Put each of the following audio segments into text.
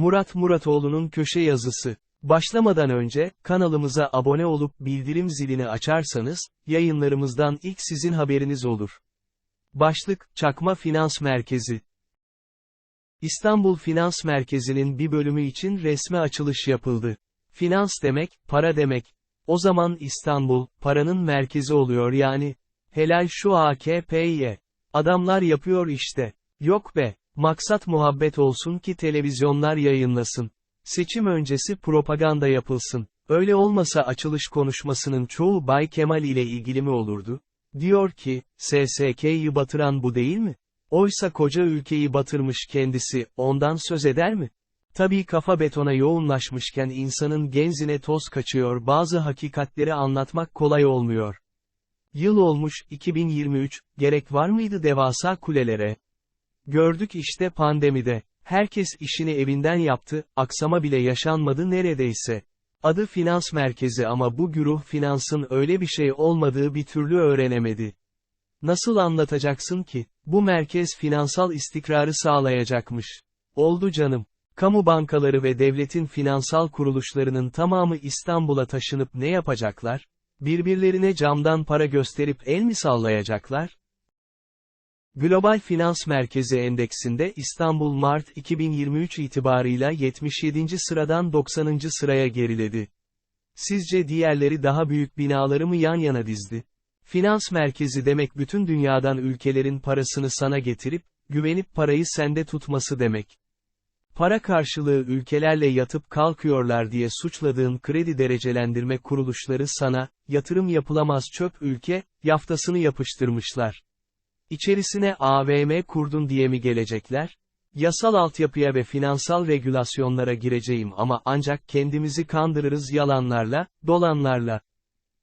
Murat Muratoğlu'nun köşe yazısı. Başlamadan önce, kanalımıza abone olup bildirim zilini açarsanız, yayınlarımızdan ilk sizin haberiniz olur. Başlık, Çakma Finans Merkezi. İstanbul Finans Merkezi'nin bir bölümü için resmi açılış yapıldı. Finans demek, para demek. O zaman İstanbul, paranın merkezi oluyor yani. Helal şu AKP'ye. Adamlar yapıyor işte. Yok be, maksat muhabbet olsun ki televizyonlar yayınlasın. Seçim öncesi propaganda yapılsın. Öyle olmasa açılış konuşmasının çoğu Bay Kemal ile ilgili mi olurdu? Diyor ki, SSK'yı batıran bu değil mi? Oysa koca ülkeyi batırmış kendisi, ondan söz eder mi? Tabii kafa betona yoğunlaşmışken insanın genzine toz kaçıyor bazı hakikatleri anlatmak kolay olmuyor. Yıl olmuş, 2023, gerek var mıydı devasa kulelere? Gördük işte pandemide. Herkes işini evinden yaptı, aksama bile yaşanmadı neredeyse. Adı finans merkezi ama bu güruh finansın öyle bir şey olmadığı bir türlü öğrenemedi. Nasıl anlatacaksın ki? Bu merkez finansal istikrarı sağlayacakmış. Oldu canım. Kamu bankaları ve devletin finansal kuruluşlarının tamamı İstanbul'a taşınıp ne yapacaklar? Birbirlerine camdan para gösterip el mi sallayacaklar? Global Finans Merkezi Endeksinde İstanbul Mart 2023 itibarıyla 77. sıradan 90. sıraya geriledi. Sizce diğerleri daha büyük binaları mı yan yana dizdi? Finans merkezi demek bütün dünyadan ülkelerin parasını sana getirip, güvenip parayı sende tutması demek. Para karşılığı ülkelerle yatıp kalkıyorlar diye suçladığın kredi derecelendirme kuruluşları sana, yatırım yapılamaz çöp ülke, yaftasını yapıştırmışlar. İçerisine AVM kurdun diye mi gelecekler? Yasal altyapıya ve finansal regülasyonlara gireceğim ama ancak kendimizi kandırırız yalanlarla, dolanlarla.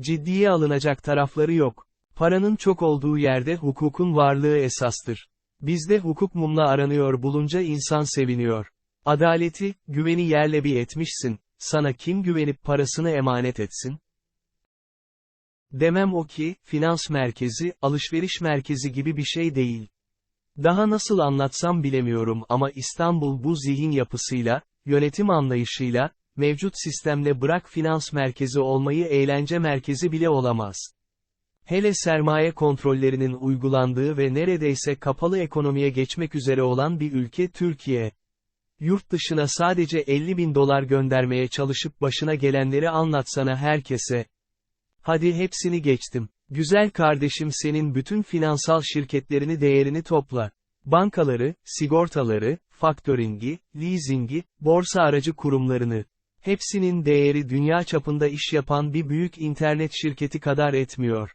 Ciddiye alınacak tarafları yok. Paranın çok olduğu yerde hukukun varlığı esastır. Bizde hukuk mumla aranıyor bulunca insan seviniyor. Adaleti, güveni yerle bir etmişsin, sana kim güvenip parasını emanet etsin? Demem o ki, finans merkezi, alışveriş merkezi gibi bir şey değil. Daha nasıl anlatsam bilemiyorum ama İstanbul bu zihin yapısıyla, yönetim anlayışıyla, mevcut sistemle bırak finans merkezi olmayı eğlence merkezi bile olamaz. Hele sermaye kontrollerinin uygulandığı ve neredeyse kapalı ekonomiye geçmek üzere olan bir ülke Türkiye. Yurt dışına sadece 50 bin dolar göndermeye çalışıp başına gelenleri anlatsana herkese. Hadi hepsini geçtim. Güzel kardeşim senin bütün finansal şirketlerini değerini topla. Bankaları, sigortaları, faktöringi, leasingi, borsa aracı kurumlarını. Hepsinin değeri dünya çapında iş yapan bir büyük internet şirketi kadar etmiyor.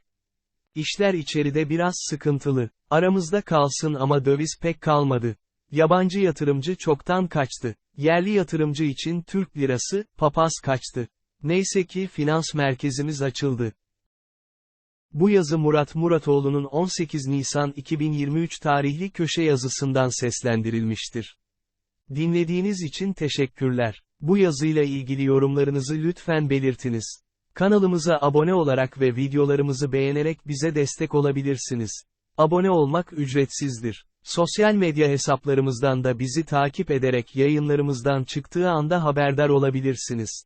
İşler içeride biraz sıkıntılı. Aramızda kalsın ama döviz pek kalmadı. Yabancı yatırımcı çoktan kaçtı. Yerli yatırımcı için Türk lirası, papaz kaçtı. Neyse ki finans merkezimiz açıldı. Bu yazı Murat Muratoğlu'nun 18 Nisan 2023 tarihli köşe yazısından seslendirilmiştir. Dinlediğiniz için teşekkürler. Bu yazıyla ilgili yorumlarınızı lütfen belirtiniz. Kanalımıza abone olarak ve videolarımızı beğenerek bize destek olabilirsiniz. Abone olmak ücretsizdir. Sosyal medya hesaplarımızdan da bizi takip ederek yayınlarımızdan çıktığı anda haberdar olabilirsiniz.